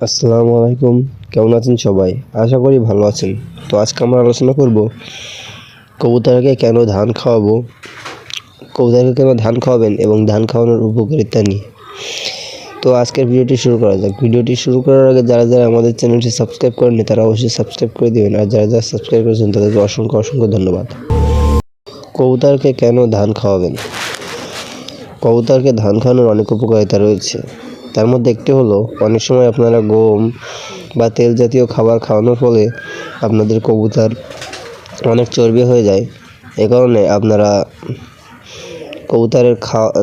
আসসালামু আলাইকুম। কেমন আছেন সবাই? আশা করি ভালো আছেন। তো আজকে আমরা আলোচনা করব কবুতরকে কেন ধান খাওয়াবো, কবুতরকে কেন ধান খাওয়াবেন এবং ধান খাওয়ানোর উপকারিতা নিয়ে। তো আজকের ভিডিওটি শুরু করা যাক। ভিডিওটি শুরু করার আগে যারা যারা আমাদের চ্যানেলটি সাবস্ক্রাইব করেনি তারা অবশ্যই সাবস্ক্রাইব করে দেবেন। আর যারা যারা সাবস্ক্রাইব করেছেন, তাদেরকে অসংখ্য অসংখ্য ধন্যবাদ। কবুতরকে কেন ধান খাওয়াবেন? কবুতরকে ধান খাওয়ানোর অনেক উপকারিতা রয়েছে। তার মধ্যে একটি হলো, অনেক সময় আপনারা গম বা তেল জাতীয় খাবার খাওয়ানোর ফলে আপনাদের কবুতর অনেক চর্বি হয়ে যায়। এ কারণে আপনারা কবুতরের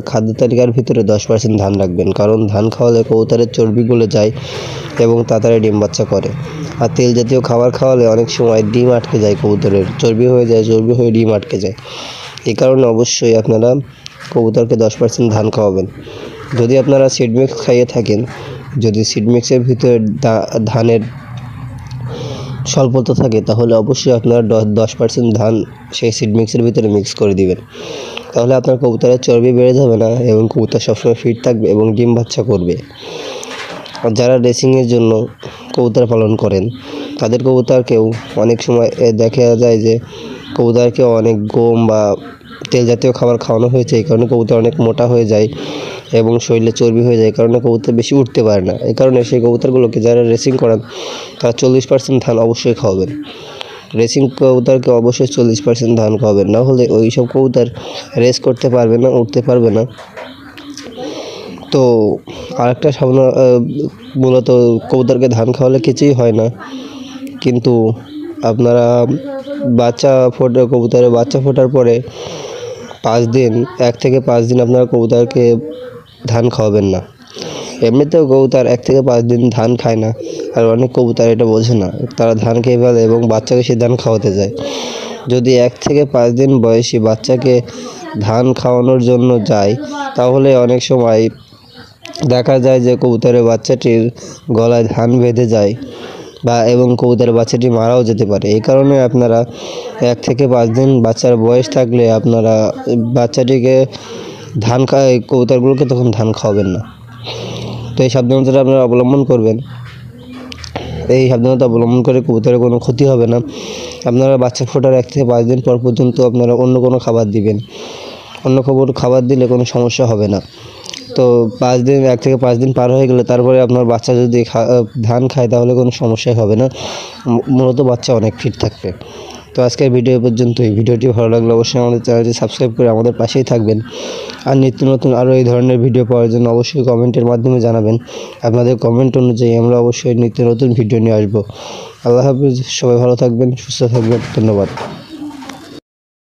খাদ্য তালিকার ভিতরে দশ পার্সেন্ট ধান রাখবেন। কারণ ধান খাওয়ালে কবুতরের চর্বি যায় এবং তাড়াতাড়ি ডিম বাচ্চা করে। আর তেল জাতীয় খাবার খাওয়ালে অনেক সময় ডিম আটকে যায় কবুতরের। চর্বি হয়ে যায়, চর্বি হয়ে ডিম আটকে যায়। এ কারণে অবশ্যই আপনারা কবুতরকে দশ পার্সেন্ট ধান খাওয়াবেন। যদি আপনারা সিড মিক্স খাইয়ে থাকেন, যদি সিড মিক্সের ভিতরে ধানের স্বল্পতা থাকে, তাহলে অবশ্যই আপনারা দশ পার্সেন্ট ধান সেই সিড মিক্সের ভিতরে মিক্স করে দিবেন। তাহলে আপনার কবুতরের চর্বি বেড়ে যাবে না এবং কবুতর সবসময় ফিট থাকবে এবং ডিম বাচ্চা করবে। আর যারা রেসিংয়ের জন্য কবুতর পালন করেন, তাদের কবুতরকেও অনেক সময় দেখা যায় যে কবুতরকে অনেক গম বা তেল জাতীয় খাবার খাওয়ানো হয়েছে, এই কারণে কবুতর অনেক মোটা হয়ে যায় এবং শরীরে চর্বি হয়ে যায়, এই কারণে কবুতর বেশি উঠতে পারে না। এই কারণে সেই কবুতরগুলোকে যারা রেসিং করান, তারা চল্লিশ পার্সেন্ট ধান অবশ্যই খাওয়াবেন। রেসিং কবুতরকে অবশ্যই চল্লিশ পার্সেন্ট ধান খাওয়াবেন, না হলে ওই সব কবুতর রেস করতে পারবে না, উঠতে পারবে না। তো আরেকটা সামনে মূলত কবুতরকে ধান খাওয়ালে কিছুই হয় না, কিন্তু আপনারা বাচ্চা ফোটা কবুতরের বাচ্চা ফোটার পরে পাঁচ দিন, এক থেকে পাঁচ দিন আপনারা কবুতরকে ধান খাওয়াবেন না। এমনিতেও কবুতর এক থেকে পাঁচ দিন ধান খায় না, আর অনেক কবুতর এটা বোঝে না। তারা ধান খেয়ে ফেলে এবং বাচ্চাকে সে ধান খাওয়াতে যায়। যদি এক থেকে পাঁচ দিন বয়সী বাচ্চাকে ধান খাওয়ানোর জন্য যায়, তাহলে অনেক সময় দেখা যায় যে কবুতরের বাচ্চাটির গলায় ধান বেঁধে যায়। বা এবং কবুতরের বাচ্চাটি মারাও যেতে পারে। এই কারণে আপনারা এক থেকে পাঁচ দিন বাচ্চার বয়স থাকলে আপনারা বাচ্চাটিকে ধান খায় কবুতরগুলোকে তখন ধান খাওয়াবেন না। তো এই সাবধানতাটা আপনারা অবলম্বন করবেন। এই সাবধানতা অবলম্বন করে কবুতরের কোনো ক্ষতি হবে না। আপনারা বাচ্চা ফোটার এক থেকে পাঁচ দিন পর পর্যন্ত আপনারা অন্য কোনো খাবার দিবেন। অন্য খবর, খাবার দিলে কোনো সমস্যা হবে না। তো পাঁচ দিন, এক থেকে পাঁচ দিন পার হয়ে গেলে তারপরে আপনার বাচ্চা যদি ধান খায় তাহলে কোনো সমস্যাই হবে না। মূলত বাচ্চা অনেক ফিট থাকবে। তো আজকের ভিডিও পর্যন্তই। ভিডিওটি ভালো লাগলে অবশ্যই আমাদের চ্যানেলটি সাবস্ক্রাইব করে আমাদের পাশেই থাকবেন। আর নিত্য নতুন আরও এই ধরনের ভিডিও পাওয়ার জন্য অবশ্যই কমেন্টের মাধ্যমে জানাবেন। আপনাদের কমেন্ট অনুযায়ী আমরা অবশ্যই নিত্য নতুন ভিডিও নিয়ে আসব। আল্লাহ হাফিজ। সবাই ভালো থাকবেন, সুস্থ থাকবেন। ধন্যবাদ।